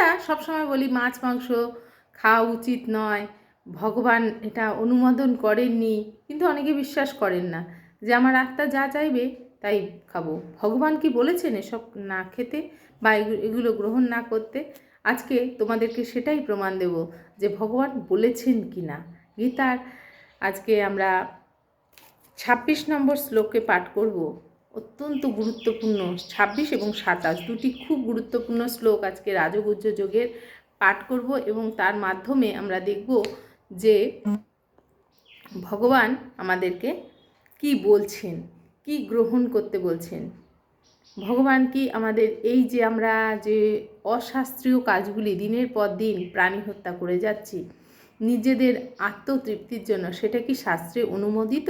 আমরা সবসময় বলি মাছ, মাংস খাওয়া উচিত নয়। ভগবান এটা অনুমোদন করেননি, কিন্তু অনেকে বিশ্বাস করেন না যে আমার আত্মা যা চাইবে তাই খাব। ভগবান কি বলেছেন এসব না খেতে বা এগু- এগুলো গ্রহণ না করতে? আজকে তোমাদেরকে সেটাই প্রমাণ দেব যে ভগবান বলেছেন কি না। গীতার আজকে আমরা ছাব্বিশ নম্বর শ্লোকে পাঠ করব। অত্যন্ত গুরুত্বপূর্ণ। ছাব্বিশ এবং সাতাশ দুটি খুব গুরুত্বপূর্ণ শ্লোক আজকে রাজগুজ্জ যোগের পাঠ করব এবং তার মাধ্যমে আমরা দেখব যে ভগবান আমাদেরকে কি বলছেন, কি গ্রহণ করতে বলছেন। ভগবান কি আমাদের এই যে আমরা যে অশাস্ত্রীয় কাজগুলি দিনের পর দিন প্রাণী হত্যা করে যাচ্ছি, নিজেদের আত্মতৃপ্তির জন্য সেটা কি শাস্ত্রে অনুমোদিত?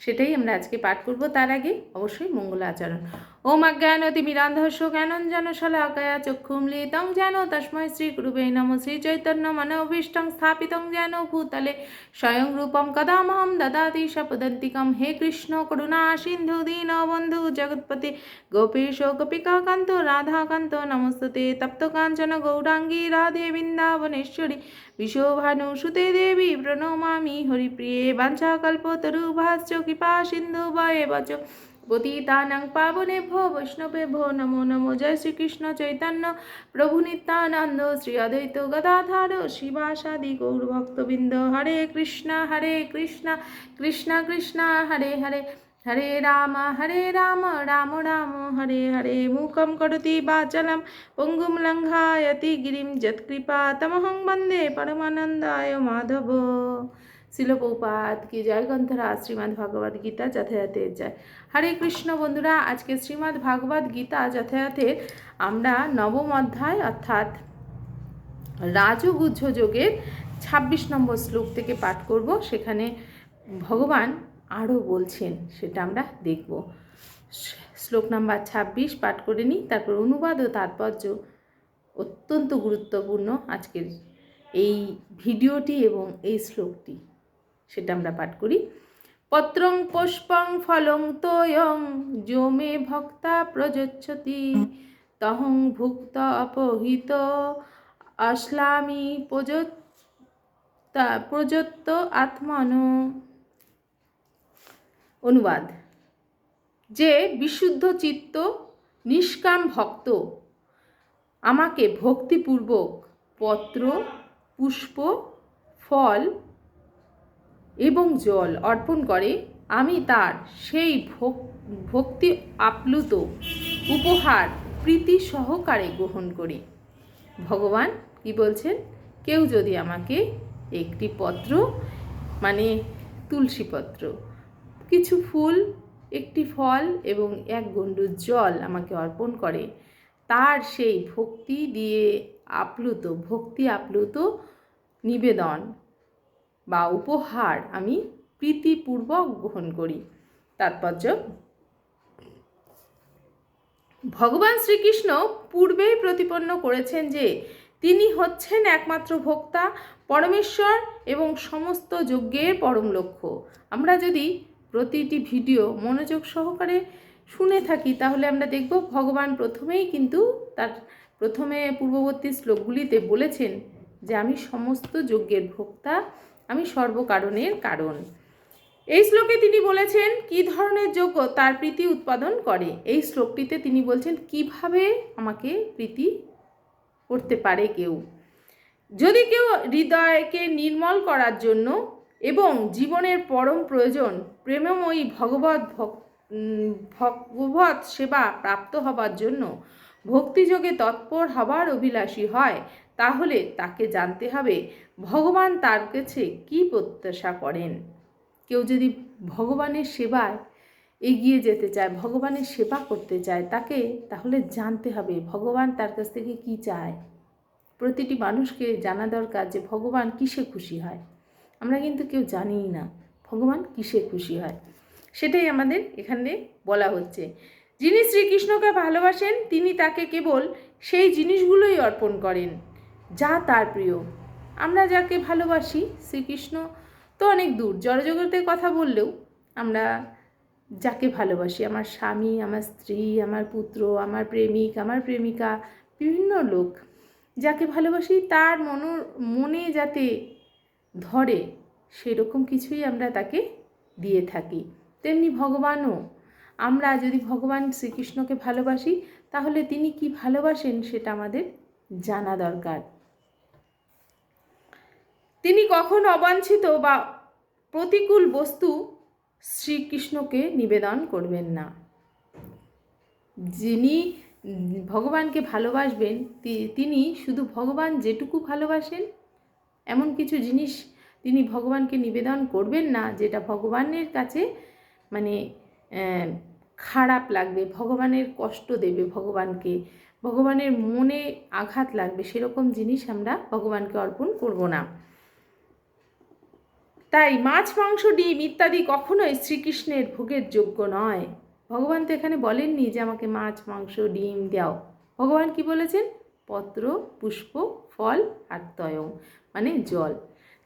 সেটাই আমরা আজকে পাঠ করব। তার আগে অবশ্যই মঙ্গল আচরণ। ওম অজ্ঞান তিমিরান্ধস্য জ্ঞানঞ্জন শলাকয়া চক্ষুমলিতং যেন তস্মৈ শ্রী গুরুবে নম শ্রী চৈতন্য মনোভীষ্টং স্থাপিতং যেন ভূতলে স্বয়ং রূপম কদামহম দদাতি সপদন্তিকম হে কৃষ্ণ করুণা সিন্ধু দীন বন্ধু জগৎপতি গোপীশ গোপিকা কান্ত নমস্তে তপ্ত কাঞ্চন গৌরাঙ্গী রাধে বৃন্দাবনেশ্বরী বিশোভানুসুতে দেবী প্রণমামি হরিপ্রিয়ে বাঞ্ছাকল্পতরুভাশ্চ কৃপা সিন্ধু বয়ে বচ পতিতানাং পাবনেভ্যো বৈষ্ণবেভ্যো নমো নমো জয় শ্রীকৃষ্ণ চৈতন্য প্রভু নিত্যানন্দ শ্রী অদ্বৈত গদাধর শিবাসাদি গৌরভক্তবৃন্দ হরে কৃষ্ণ হরে কৃষ্ণ কৃষ্ণ কৃষ্ণ হরে হরে হরে রাম হরে রাম রাম রাম হরে হরে মুখম করতি বাচলম পঙ্গুম লঙ্ঘায়তি গিরিম যৎকৃপা তমহং বন্দে পরমানন্দায় মাধব শিলপৌপাত কি জয় গ্রন্থরা শ্রীমদ্ ভগবদ গীতা যথাযথের জয় হরে কৃষ্ণ বন্ধুরা, আজকে শ্রীমদ্ ভাগবত গীতা যথাযথের আমরা নবম অধ্যায় অর্থাৎ রাজগুজ্জ যোগের ছাব্বিশ নম্বর শ্লোক থেকে পাঠ করব। সেখানে ভগবান আরও বলছেন, সেটা আমরা দেখব। শ্লোক নাম্বার ছাব্বিশ পাঠ করে নিই। তারপর অনুবাদ ও তাৎপর্য অত্যন্ত গুরুত্বপূর্ণ আজকের এই ভিডিওটি এবং এই শ্লোকটি, সেটা আমরা পাঠ করি। পত্রং পুষ্পং ফলং তোয়ং যো মে ভক্তা প্রযচ্ছতি, তহং ভুক্ত অপহিত প্রযত্তা প্রযত্ত আত্মন। অনুবাদ। যে বিশুদ্ধ চিত্ত নিষ্কাম ভক্ত, আমাকে ভক্তিপূর্বক পত্র, পুষ্প, ফল এবং জল অর্পণ করে, আমি তার সেই ভক- ভক্তি আপ্লুত উপহার প্রীতি সহকারে গ্রহণ করি। ভগবান কি বলছেন? কেউ যদি আমাকে একটি পত্র মানে তুলসী পত্র, কিছু ফুল, একটি ফল এবং এক গণ্ডু জল আমাকে অর্পণ করে, তার সেই ভক্তি দিয়ে আপ্লুত, ভক্তি আপ্লুত নিবেদন বা উপহার আমি প্রীতিপূর্বক গ্রহণ করি। তাৎপর্য ভগবান শ্রীকৃষ্ণ পূর্বেই প্রতিপন্ন করেছেন যে, তিনি হচ্ছেন একমাত্র ভোক্তা, পরমেশ্বর এবং সমস্ত যজ্ঞের পরম লক্ষ্য। আমরা যদি প্রতিটি ভিডিও মনোযোগ সহকারে শুনে থাকি, তাহলে আমরা দেখব ভগবান প্রথমেই কিন্তু তার প্রথমে পূর্ববর্তী শ্লোকগুলিতে বলেছেন যে, আমি সমস্ত যজ্ঞের ভোক্তা আমি সর্বকারণের কারণ। এই শ্লোকে তিনি বলেছেন, কি ধরনের যোগ্য তার প্রীতি উৎপাদন করে? এই শ্লোকটিতে তিনি বলছেন, কীভাবে আমাকে প্রীতি করতে পারে কেউ? যদি কেউ হৃদয়কে নির্মল করার জন্য এবং জীবনের পরম প্রয়োজন, প্রেমময়ী ভগবত ভগবত সেবা প্রাপ্ত হবার জন্য ভক্তিযোগে তৎপর হবার অভিলাষী হয় তাহলে তাকে জানতে হবে ভগবান তার কাছে কী প্রত্যাশা করেন। কেউ যদি ভগবানের সেবায় এগিয়ে যেতে চায়, ভগবানের সেবা করতে চায়, তাকে তাহলে জানতে হবে ভগবান তার কাছ থেকে কি চায়। প্রতিটি মানুষকে জানা দরকার যে ভগবান কিসে খুশি হয়। আমরা কিন্তু কেউ জানিই না ভগবান কিসে খুশি হয়। সেটাই আমাদের এখানে বলা হচ্ছে। যিনি শ্রীকৃষ্ণকে ভালোবাসেন, তিনি তাকে কেবল সেই জিনিসগুলোই অর্পণ করেন। যা তার প্রিয়। আমরা যাকে ভালোবাসি, শ্রীকৃষ্ণ তো অনেক দূর। জড়জগতের কথা বললেও আমরা যাকে ভালোবাসি, আমার স্বামী, আমার স্ত্রী, আমার পুত্র, আমার প্রেমিক, আমার প্রেমিকা, বিভিন্ন লোক, যাকে ভালোবাসি তার মন, মনে যাতে ধরে, সেরকম কিছুই আমরা তাকে দিয়ে থাকি। তেমনি ভগবানও। আমরা যদি ভগবান শ্রীকৃষ্ণকে ভালোবাসি, তাহলে তিনি কি ভালোবাসেন সেটা আমাদের জানা দরকার। তিনি কখন অবাঞ্ছিত বা প্রতিকূল বস্তু শ্রীকৃষ্ণকে নিবেদন করবেন না। যিনি ভগবানকে ভালোবাসবেন তিনি শুধু ভগবান যেটুকু ভালোবাসেন, এমন কিছু জিনিস তিনি ভগবানকে নিবেদন করবেন না, যেটা ভগবানের কাছে মানে খারাপ লাগবে, ভগবানের কষ্ট দেবে ভগবানকে, ভগবানের মনে আঘাত লাগবে, সেরকম জিনিস আমরা ভগবানকে অর্পণ করব না। তাই মাছ, মাংস, ডিম ইত্যাদি কখনোই শ্রীকৃষ্ণের ভোগের যোগ্য নয়। ভগবান তো এখানে বলেননি যে আমাকে মাছ, মাংস, ডিম দাও। ভগবান কি বলেছেন? পত্র, পুষ্প, ফল আর তয়ং মানে জল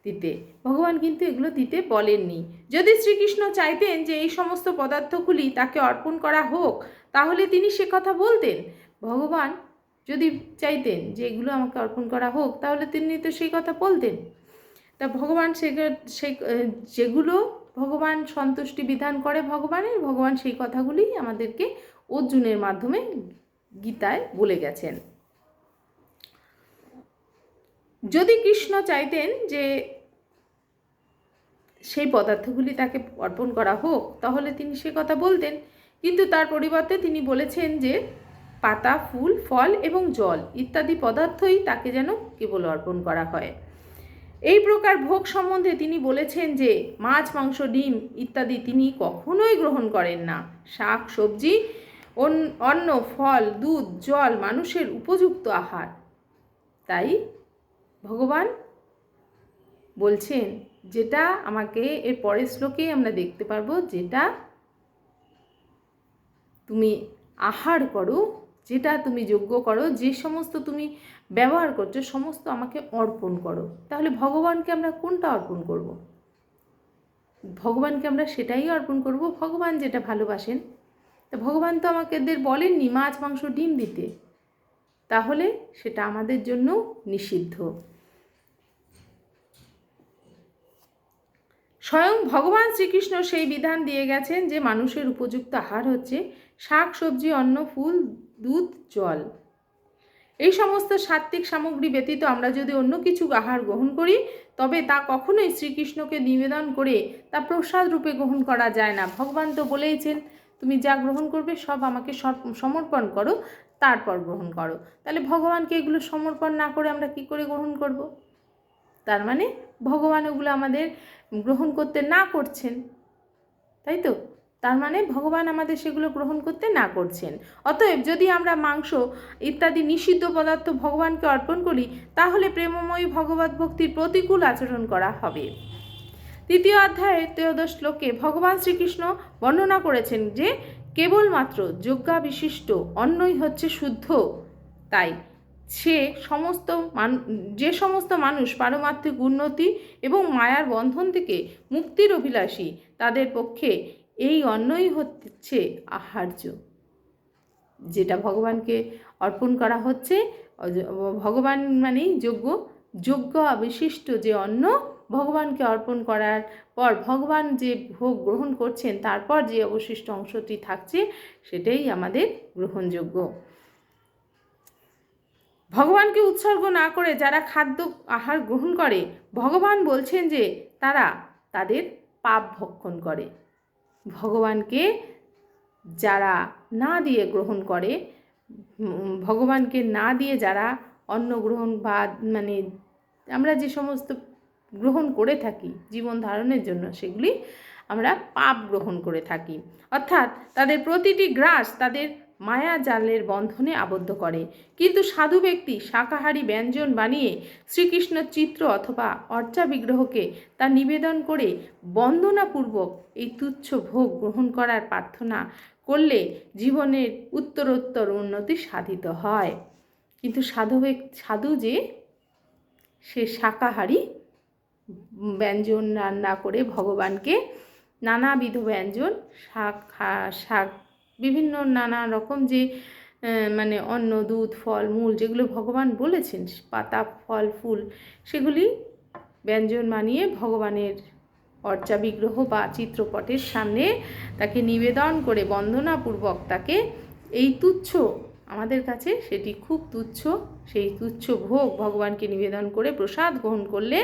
দিতে। ভগবান কিন্তু এগুলো দিতে বলেননি। যদি শ্রীকৃষ্ণ চাইতেন যে এই সমস্ত পদার্থগুলি তাকে অর্পণ করা হোক, তাহলে তিনি সে কথা বলতেন। ভগবান যদি চাইতেন যে এগুলো আমাকে অর্পণ করা হোক, তাহলে তিনি তো সেই কথা বলতেন। তা ভগবান সে যেগুলো ভগবান সন্তুষ্টি বিধান করে ভগবানের, ভগবান সেই কথাগুলি আমাদেরকে অর্জুনের মাধ্যমে গীতায় বলে গেছেন। যদি কৃষ্ণ চাইতেন যে সেই পদার্থগুলি তাকে অর্পণ করা হোক, তাহলে তিনি সে কথা বলতেন। কিন্তু তার পরিবর্তে তিনি বলেছেন যে পাতা, ফুল, ফল এবং জল ইত্যাদি পদার্থই তাকে যেন কেবল অর্পণ করা হয়। এই প্রকার ভোগ সম্বন্ধে তিনি বলেছেন যে, মাছ, মাংস, ডিম ইত্যাদি তিনি কখনোই গ্রহণ করেন না। শাক, সবজি, অন- অন্ন, ফল, দুধ, জল মানুষের উপযুক্ত আহার। তাই ভগবান বলছেন, যেটা আমাকে এর পরের শ্লোকেই আমরা দেখতে পারব, যেটা তুমি আহার করো যেটা তুমি যোগ্য করো, যে সমস্ত তুমি ব্যবহার করছ, সমস্ত আমাকে অর্পণ করো। তাহলে ভগবানকে আমরা কোনটা অর্পণ করব? ভগবানকে আমরা সেটাই অর্পণ করব, ভগবান যেটা ভালোবাসেন। তা ভগবান তো আমাকেদের বলেননি, মাছ, মাংস, ডিম দিতে। তাহলে সেটা আমাদের জন্য নিষিদ্ধ। স্বয়ং ভগবান শ্রীকৃষ্ণ সেই বিধান দিয়ে গেছেন যে মানুষের উপযুক্ত আহার হচ্ছে শাক, সবজি, অন্ন, ফুল দুধ, জল। এই সমস্ত সাত্ত্বিক সামগ্রী ব্যতীত আমরা যদি অন্য কিছু আহার গ্রহণ করি, তবে তা কখনোই শ্রীকৃষ্ণকে নিবেদন করে তা প্রসাদ রূপে গ্রহণ করা যায় না। ভগবান তো বলেইছেন, তুমি যা গ্রহণ করবে, সব আমাকে সমর্পণ করো, তারপর গ্রহণ করো। তাহলে ভগবানকে এগুলো সমর্পণ না করে আমরা কি করে গ্রহণ করব? তার মানে ভগবান ওগুলো আমাদের গ্রহণ করতে না করছেন, তাই তো? তার মানে ভগবান আমাদের সেগুলো গ্রহণ করতে না করছেন। অতএব যদি আমরা মাংস ইত্যাদি নিষিদ্ধ পদার্থ ভগবানকে অর্পণ করি, তাহলে প্রেমময়ী ভগবত ভক্তির প্রতিকূল আচরণ করা হবে। তৃতীয় অধ্যায়ে ত্রয়োদশ শ্লোকে ভগবান শ্রীকৃষ্ণ বর্ণনা করেছেন যে, কেবলমাত্র যজ্ঞা বিশিষ্ট অন্নই হচ্ছে শুদ্ধ। তাই সে সমস্ত যে সমস্ত মানুষ পারমার্থিক উন্নতি এবং মায়ার বন্ধন থেকে মুক্তির অভিলাষী, তাদের পক্ষে এই অন্নই হচ্ছে আহার্য। যেটা ভগবানকে অর্পণ করা হচ্ছে ভগবান মানেই যোগ্য যোগ্য বিশিষ্ট যে অন্ন ভগবানকে অর্পণ করার পর ভগবান যে ভোগ গ্রহণ করছেন, তারপর যে অবশিষ্ট অংশটি থাকছে, সেটাই আমাদের গ্রহণযোগ্য। ভগবানকে উৎসর্গ না করে যারা খাদ্য আহার গ্রহণ করে, ভগবান বলছেন যে তারা তাদের পাপ ভক্ষণ করে। ভগবানকে যারা না দিয়ে গ্রহণ করে ভগবানকে না দিয়ে যারা অন্ন গ্রহণ বা মানে আমরা যে সমস্ত গ্রহণ করে থাকি, জীবন ধারণের জন্য, সেগুলি আমরা পাপ গ্রহণ করে থাকি। অর্থাৎ তাদের প্রতিটি গ্রাস তাদের মায়া জালের বন্ধনে আবদ্ধ করে। কিন্তু সাধু ব্যক্তি শাকাহারী ব্যঞ্জন বানিয়ে শ্রীকৃষ্ণ চিত্র অথবা অর্চা বিগ্রহকে তা নিবেদন করে বন্দনাপূর্বক এই তুচ্ছ ভোগ গ্রহণ করার প্রার্থনা করলে জীবনের উত্তরোত্তর উন্নতি সাধিত হয়। কিন্তু সাধু সাধু যে, সে শাকাহারী ব্যঞ্জন রান্না করে ভগবানকে নানাবিধ ব্যঞ্জন শাক শাক বিভিন্ন নানা রকম যে মানে অন্ন, দুধ, ফল, মূল যেগুলো ভগবান বলেছেন, পাতা, ফল, ফুল, সেগুলি ব্যঞ্জন মানিয়ে ভগবানের অর্চা বিগ্রহ বা চিত্রপটের সামনে তাকে নিবেদন করে বন্দনাপূর্বক তাকে এই তুচ্ছ, আমাদের কাছে সেটি খুব তুচ্ছ, সেই তুচ্ছ ভোগ ভগবানকে নিবেদন করে প্রসাদ গ্রহণ করলে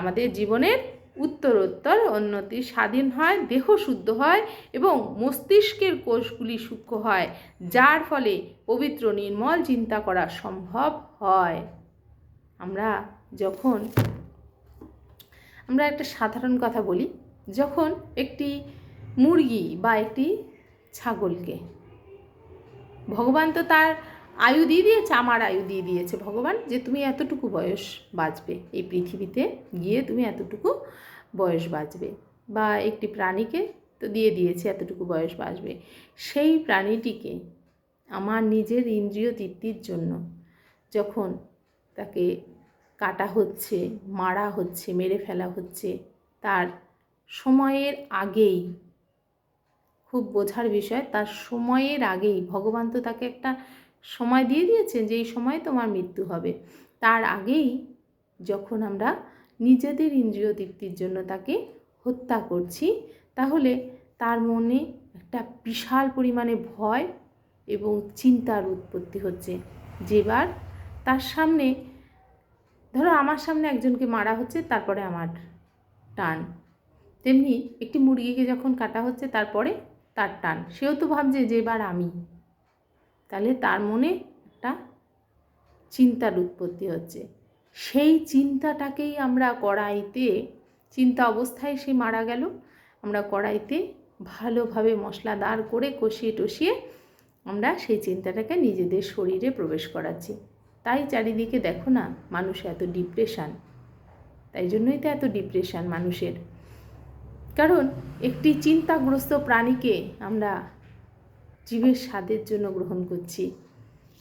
আমাদের জীবনের উত্তরোত্তর উন্নতি স্বাধীন হয়, দেহ শুদ্ধ হয় এবং মস্তিষ্কের কোষগুলি সূক্ষ্ম হয়, যার ফলে পবিত্র নির্মল চিন্তা করা সম্ভব হয়। আমরা যখন, আমরা একটা সাধারণ কথা বলি, যখন একটি মুরগি বা একটি ছাগলকে, ভগবান তো তার আয়ু দিয়ে দিয়েছে, আমার আয়ু দিয়ে দিয়েছে ভগবান যে তুমি এতটুকু বয়স বাঁচবে। এই পৃথিবীতে গিয়ে তুমি এতটুকু বয়স বাঁচবে। বা একটি প্রাণীকে তো দিয়ে দিয়েছে এতটুকু বয়স বাঁচবে। সেই প্রাণীটিকে আমার নিজের ইন্দ্রিয় তৃপ্তির জন্য যখন তাকে কাটা হচ্ছে, মারা হচ্ছে, মেরে ফেলা হচ্ছে, তার সময়ের আগেই, খুব বোঝার বিষয়, তার সময়ের আগেই ভগবান তো তাকে একটা সময় দিয়ে দিয়েছেন যে এই সময় তোমার মৃত্যু হবে। তার আগেই যখন আমরা নিজেদের ইন্দ্রিয় তৃপ্তির জন্য তাকে হত্যা করছি, তাহলে তার মনে একটা বিশাল পরিমাণে ভয় এবং চিন্তার উৎপত্তি হচ্ছে। যেবার তার সামনে, ধরো আমার সামনে একজনকে মারা হচ্ছে, তারপরে আমার টান। তেমনি একটি মুরগিকে যখন কাটা হচ্ছে, তারপরে তার টান। সেও তো ভাবছে যে এবার আমি। তাহলে তার মনে একটা চিন্তার উৎপত্তি হচ্ছে। সেই চিন্তাটাকেই আমরা কড়াইতে, চিন্তা অবস্থায় সে মারা গেল, আমরা কড়াইতে ভালোভাবে মশলাদার করে কষিয়ে টষিয়ে আমরা সেই চিন্তাটাকে নিজেদের শরীরে প্রবেশ করাচ্ছি। তাই চারিদিকে দেখো না, মানুষ এত ডিপ্রেশান তাই জন্যই তো এত ডিপ্রেশান মানুষের। কারণ একটি চিন্তাগ্রস্ত প্রাণীকে আমরা জীবের স্বাদের জন্য গ্রহণ করছি।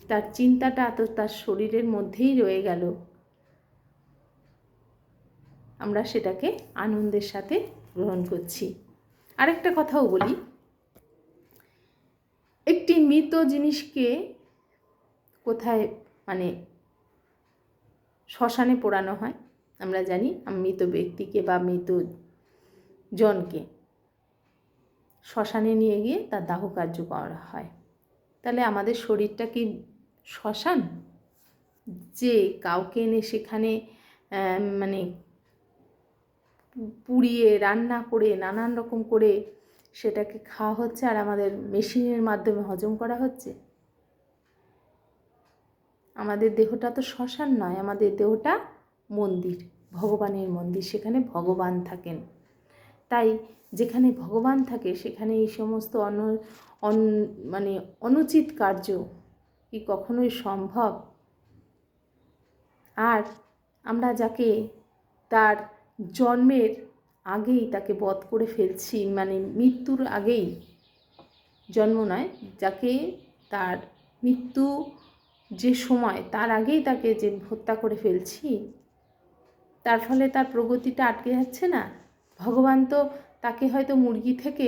তার চিন্তাটা তো তার শরীরের মধ্যেই রয়ে গেল। আমরা সেটাকে আনন্দের সাথে গ্রহণ করছি। আরেকটা কথাও বলি। একটি মৃত জিনিসকে কোথায় মানে শ্মশানে পোড়ানো হয়, আমরা জানি, মৃত ব্যক্তিকে বা মৃত জনকে। শ্মশানে নিয়ে গিয়ে তার দাহ কার্য করা হয়। তাহলে আমাদের শরীরটা কি শ্মশান? যে কাউকে এনে সেখানে মানে পুড়িয়ে, রান্না করে, নানান রকম করে সেটাকে খাওয়া হচ্ছে আর আমাদের মেশিনের মাধ্যমে হজম করা হচ্ছে? আমাদের দেহটা তো শ্মশান নয়, আমাদের দেহটা মন্দির, ভগবানের মন্দির, সেখানে ভগবান থাকেন। তাই যেখানে ভগবান থাকে, সেখানে এই সমস্ত অন অন মানে অনুচিত কার্য কি কখনোই সম্ভব? আর আমরা যাকে তার জন্মের আগেই তাকে বধ করে ফেলছি মানে মৃত্যুর আগেই, জন্ম নয়, যাকে তার মৃত্যু যে সময়, তার আগেই তাকে যে হত্যা করে ফেলছি, তার ফলে তার প্রগতিটা আটকে যাচ্ছে না? ভগবান তো তাকে হয়তো মুরগি থেকে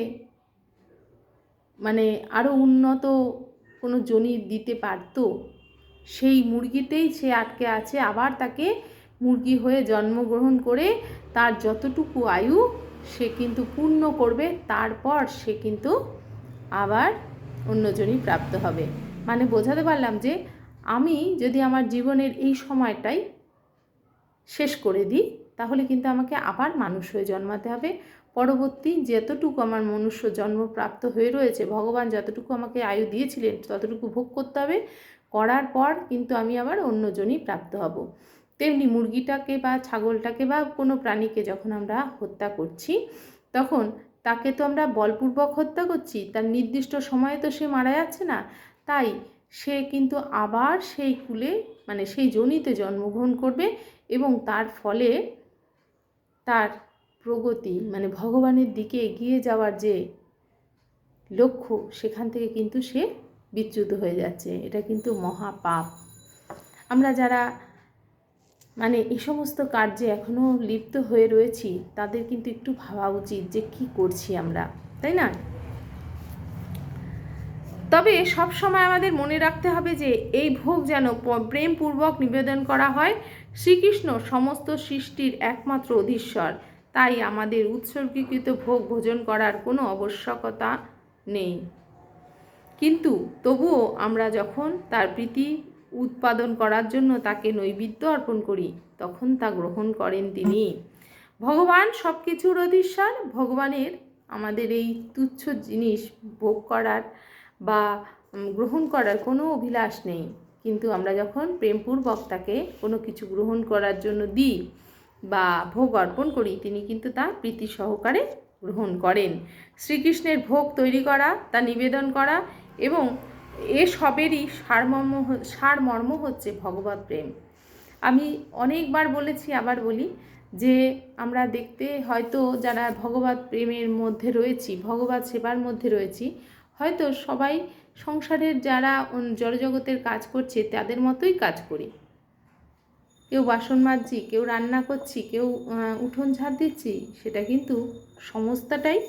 মানে আরও উন্নত কোনো জনি দিতে পারত, সেই মুরগিতেই সে আটকে আছে, আবার তাকে মুরগি হয়ে জন্মগ্রহণ করে তার যতটুকু আয়ু সে কিন্তু পূর্ণ করবে, তারপর সে কিন্তু আবার অন্যজনই প্রাপ্ত হবে। মানে বোঝাতে পারলাম যে আমি যদি আমার জীবনের এই সময়টাই শেষ করে দিই তাহলে কিন্তু আমাকে আবার মানুষ হয়ে জন্মাতে হবে। পরবর্তী যতটুকু আমার মনুষ্য জন্মপ্রাপ্ত হয়ে রয়েছে, ভগবান যতটুকু আমাকে আয়ু দিয়েছিলেন, ততটুকু ভোগ করতে হবে। করার পর কিন্তু আমি আবার অন্যজনই প্রাপ্ত হব। তেমনি মুরগিটাকে বা ছাগলটাকে বা কোনো প্রাণীকে যখন আমরা হত্যা করছি, তখন তাকে তো আমরা বলপূর্বক হত্যা করছি, তার নির্দিষ্ট সময়ে তো সে মারা যাচ্ছে না। তাই সে কিন্তু আবার সেই কুলে মানে সেই জনিতে জন্মগ্রহণ করবে এবং তার ফলে তার প্রগতি মানে ভগবানের দিকে এগিয়ে যাওয়ার যে লক্ষ্য, সেখান থেকে কিন্তু সে বিচ্যুত হয়ে যাচ্ছে। এটা কিন্তু মহাপাপ। আমরা যারা মানে এই সমস্ত কার্যে এখনও লিপ্ত হয়ে রয়েছি, তাদের কিন্তু একটু ভাবা উচিত যে কি করছি আমরা, তাই না? তবে সব সময় আমাদের মনে রাখতে হবে যে এই ভোগ যেন প্রেমপূর্বক নিবেদন করা হয়, শ্রীকৃষ্ণ সমস্ত সৃষ্টির একমাত্র অধীশ্বর। তাই আমাদের উৎসর্গীকৃত ভোগ ভোজন করার কোনো আবশ্যকতা নেই। কিন্তু তবুও আমরা যখন তার প্রীতি উৎপাদন করার জন্য তাকে নৈবেদ্য অর্পণ করি, তখন তা গ্রহণ করেন তিনি। ভগবান সব কিছুর অধীশ্বর, ভগবানের আমাদের এই তুচ্ছ জিনিস ভোগ করার বা গ্রহণ করার কোনো অভিলাষ নেই। কিন্তু আমরা যখন প্রেমপূর্বক তাকে কোনো কিছু গ্রহণ করার জন্য দিই বা ভোগ অর্পণ করি, তিনি কিন্তু তা প্রীতি সহকারে গ্রহণ করেন। শ্রীকৃষ্ণের ভোগ তৈরি করা, তা নিবেদন করা এবং এ সবেরই সারমর্ম সারমর্ম হচ্ছে ভগবত প্রেম। আমি অনেকবার বলেছি, আবার বলি যে, আমরা দেখতে হয়তো যারা ভগবত প্রেমের মধ্যে রয়েছি, ভগবত সেবার মধ্যে রয়েছি হয়তো সবাই সংসারের যারা জড়জগতের কাজ করছে, তাদের মতোই কাজ করি। কেউ বাসন মাজছি, কেউ রান্না করছি, কেউ উঠোন ঝাড় দিচ্ছি, সেটা কিন্তু সমস্তটাই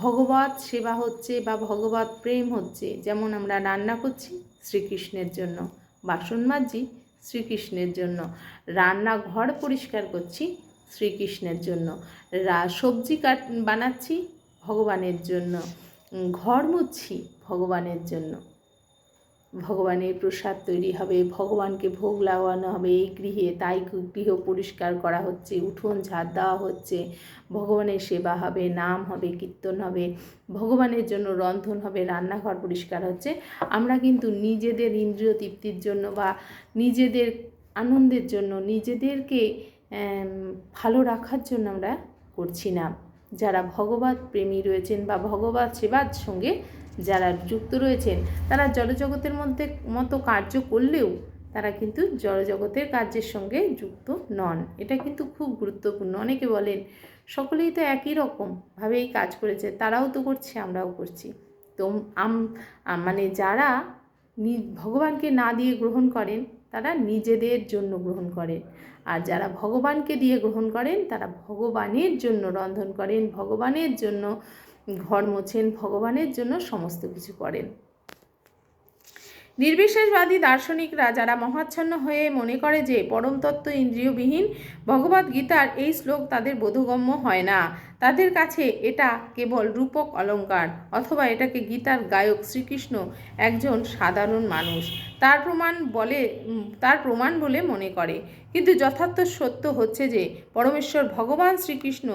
ভগবত সেবা হচ্ছে বা ভগবত প্রেম হচ্ছে। যেমন আমরা রান্না করছি শ্রীকৃষ্ণের জন্য, বাসন মাজছি শ্রীকৃষ্ণের জন্য, রান্নাঘর পরিষ্কার করছি শ্রীকৃষ্ণের জন্য সবজি কাট, বানাচ্ছি ভগবানের জন্য। ঘর মুছছি ভগবানের জন্য। ভগবানের প্রসাদ তৈরি হবে, ভগবানকে ভোগ লাগানো হবে, এই গৃহে তাই গৃহ পরিষ্কার করা হচ্ছে, উঠোন ঝাড় দেওয়া হচ্ছে, ভগবানের সেবা হবে, নাম হবে, কীর্তন হবে, ভগবানের জন্য রন্ধন হবে, রান্নাঘর পরিষ্কার হচ্ছে। আমরা কিন্তু নিজেদের ইন্দ্রিয় তৃপ্তির জন্য বা নিজেদের আনন্দের জন্য নিজেদেরকে ভালো রাখার জন্য আমরা করছি না। যারা ভগবত প্রেমী রয়েছেন বা ভগবত সেবার সঙ্গে যারা যুক্ত রয়েছেন, তারা জড়জগতের মধ্যে মতো কার্য করলেও তারা কিন্তু জড়জগতের কার্যের সঙ্গে যুক্ত নন। এটা কিন্তু খুব গুরুত্বপূর্ণ। অনেকে বলেন, সকলেই তো একই রকম ভাবেই কাজ করেছে, তারাও তো করছে, আমরাও করছি। তো আম মানে যারা ভগবানকে না দিয়ে গ্রহণ করেন, তারা নিজেদের জন্য গ্রহণ করেন। আর যারা ভগবানকে দিয়ে গ্রহণ করেন, তারা ভগবানের জন্য রন্ধন করেন, ভগবানের জন্য ঘর মোছেন, ভগবানের জন্য সমস্ত কিছু করেন। নির্বিশেষবাদী দার্শনিকরা যারা মহাচ্ছন্ন হয়ে মনে করে যে পরমতত্ত্ব ইন্দ্রিয়বিহীন ভগবদ্গীতার এই শ্লোক তাদের বোধগম্য হয় না তাদের কাছে এটা কেবল রূপক অলংকার অথবা এটাকে গীতার গায়ক শ্রীকৃষ্ণ একজন সাধারণ মানুষ। তার প্রমাণ বলে তার প্রমাণ বলে মনে করে। কিন্তু যথার্থ সত্য হচ্ছে যে, পরমেশ্বর ভগবান শ্রীকৃষ্ণ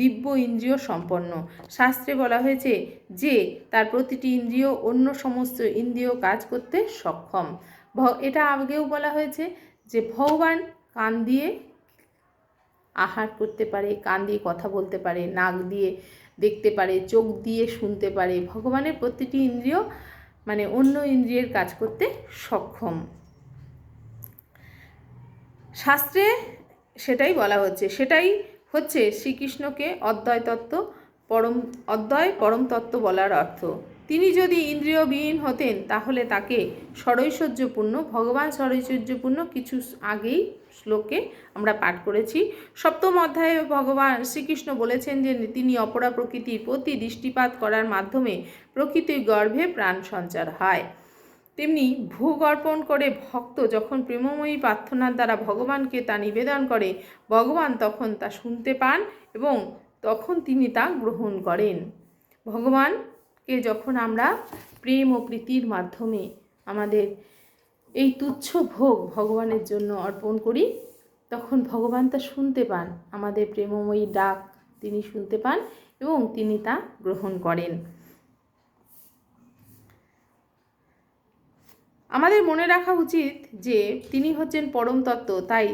দিব্য ইন্দ্রিয় সম্পন্ন। শাস্ত্রে বলা হয়েছে যে, তার প্রতিটি ইন্দ্রিয় অন্য সমস্ত ইন্দ্রিয় কাজ করতে সক্ষম। এটা আগেও বলা হয়েছে যে, ভগবান কান দিয়ে আহার করতে পারে, কান দিয়ে কথা বলতে পারে, নাক দিয়ে দেখতে পারে, চোখ দিয়ে শুনতে পারে, ভগবানের প্রতিটি ইন্দ্রিয় মানে অন্য ইন্দ্রিয়ের কাজ করতে সক্ষম। শাস্ত্রে সেটাই বলা হচ্ছে, সেটাই হচ্ছে শ্রীকৃষ্ণকে অদ্বয় তত্ত্ব পরম, অদ্বয় পরম তত্ত্ব বলার অর্থ। তিনি যদি ইন্দ্রিয়বিহীন হতেন, তাহলে তাকে ষড়ৈশ্বর্যপূর্ণ, ভগবান ষড়ৈশ্বর্যপূর্ণ কিছু আগেই শ্লোকে আমরা পাঠ করেছি। সপ্তম অধ্যায়ে ভগবান শ্রীকৃষ্ণ বলেছেন যে, তিনি অপরা প্রকৃতির প্রতি দৃষ্টিপাত করার মাধ্যমে প্রকৃতির গর্ভে প্রাণ সঞ্চার হয়। তেমনি ভোগ অর্পণ করে ভক্ত যখন প্রেমময়ী প্রার্থনার দ্বারা ভগবানকে তা নিবেদন করে, ভগবান তখন তা শুনতে পান এবং তখন তিনি তা গ্রহণ করেন। ভগবানকে যখন আমরা প্রেম ও প্রীতির মাধ্যমে আমাদের এই তুচ্ছ ভোগ ভগবানের জন্য অর্পণ করি, তখন ভগবান তা শুনতে পান, আমাদের প্রেমময়ী ডাক তিনি শুনতে পান এবং তিনি তা গ্রহণ করেন। আমাদের মনে রাখা উচিত যে তিনি হচ্ছেন পরম তত্ত্ব, তাই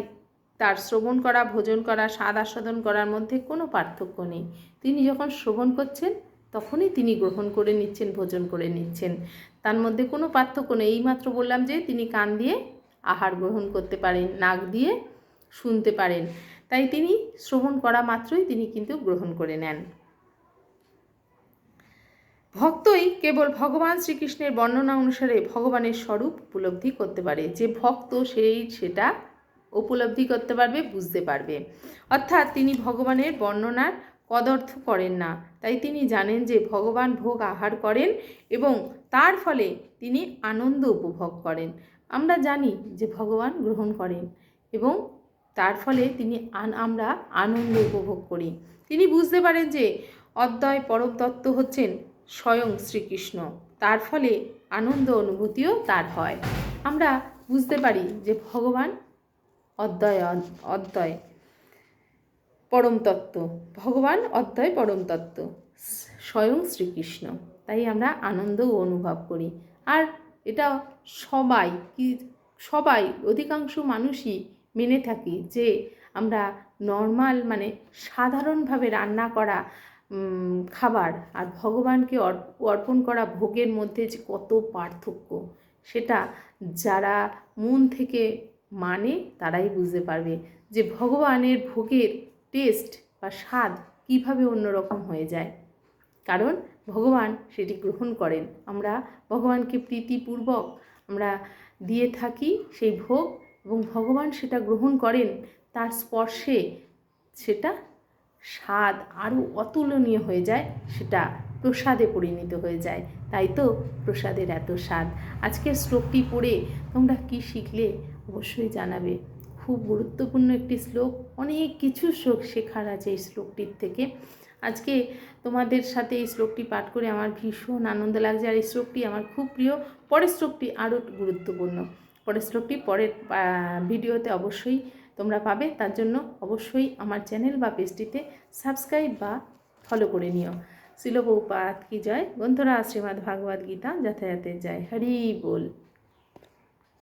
তার শ্রবণ করা, ভোজন করা, স্বাদ আস্বাদন করার মধ্যে কোনো পার্থক্য নেই। তিনি যখন শ্রবণ করছেন তখনই তিনি গ্রহণ করে নিচ্ছেন, ভোজন করে নিচ্ছেন। তার মধ্যে কোনো পার্থক্য নেই। এইমাত্র বললাম যে, তিনি কান দিয়ে আহার গ্রহণ করতে পারেন, নাক দিয়ে শুনতে পারেন। তাই তিনি শ্রবণ করা মাত্রই তিনি কিন্তু গ্রহণ করে নেন। ভক্তই কেবল ভগবান শ্রীকৃষ্ণের বর্ণনা অনুসারে ভগবানের স্বরূপ উপলব্ধি করতে পারে। যে ভক্ত সেই সেটা উপলব্ধি করতে পারবে, বুঝতে পারবে। অর্থাৎ তিনি ভগবানের বর্ণনার কদর্থ করেন না। তাই তিনি জানেন যে ভগবান ভোগ আহার করেন এবং তার ফলে তিনি আনন্দ উপভোগ করেন। আমরা জানি যে ভগবান গ্রহণ করেন এবং তার ফলে তিনি আমরা আনন্দ উপভোগ করি। তিনি বুঝতে পারেন যে অদ্বয় পরম তত্ত্ব হচ্ছেন স্বয়ং শ্রীকৃষ্ণ। তার ফলে আনন্দ অনুভূতিও তার হয়। আমরা বুঝতে পারি যে ভগবান অদ্বয় অদ্বয় পরম তত্ত্ব। ভগবান অদ্বয় পরম তত্ত্ব। স্বয়ং শ্রীকৃষ্ণ। তাই আমরা আনন্দও অনুভব করি। আর এটা সবাই কি, সবাই, অধিকাংশ মানুষই মেনে থাকি যে আমরা নর্মাল মানে সাধারণভাবে রান্না করা খাবার আর ভগবানকে অর্পণ করা ভোগের মধ্যে যে কত পার্থক্য, সেটা যারা মন থেকে মানে তারাই বুঝতে পারবে যে ভগবানের ভোগের টেস্ট বা স্বাদ কীভাবে অন্যরকম হয়ে যায়? কারণ ভগবান সেটি গ্রহণ করেন। আমরা ভগবানকে প্রীতিপূর্বক আমরা দিয়ে থাকি সেই ভোগ এবং ভগবান সেটা গ্রহণ করেন, তার স্পর্শে সেটা স্বাদ আরও অতুলনীয় হয়ে যায়, সেটা প্রসাদে পরিণত হয়ে যায়। তাই তো প্রসাদের এত স্বাদ। আজকের শ্লোকটি পড়ে তোমরা কি শিখলে অবশ্যই জানাবে। খুব গুরুত্বপূর্ণ একটি শ্লোক। অনেক কিছু শ্লোক শেখার আছে এই শ্লোকটির থেকে। আজকে তোমাদের সাথে এই শ্লোকটি পাঠ করে আমার ভীষণ আনন্দ লাগছে আর এই শ্লোকটি আমার খুব প্রিয়। পরের শ্লোকটি আরও গুরুত্বপূর্ণ। পরের শ্লোকটি পরের ভিডিওতে অবশ্যই তোমরা পাবে। তার জন্য অবশ্যই আমার চ্যানেল বা পেজটিতে সাবস্ক্রাইব বা ফলো করে নিও। শিলবৌপাত কি জয়? বন্ধুরা, শ্রীমদ্ ভাগবত গীতা যাতায়াতের জয়। হরি বল।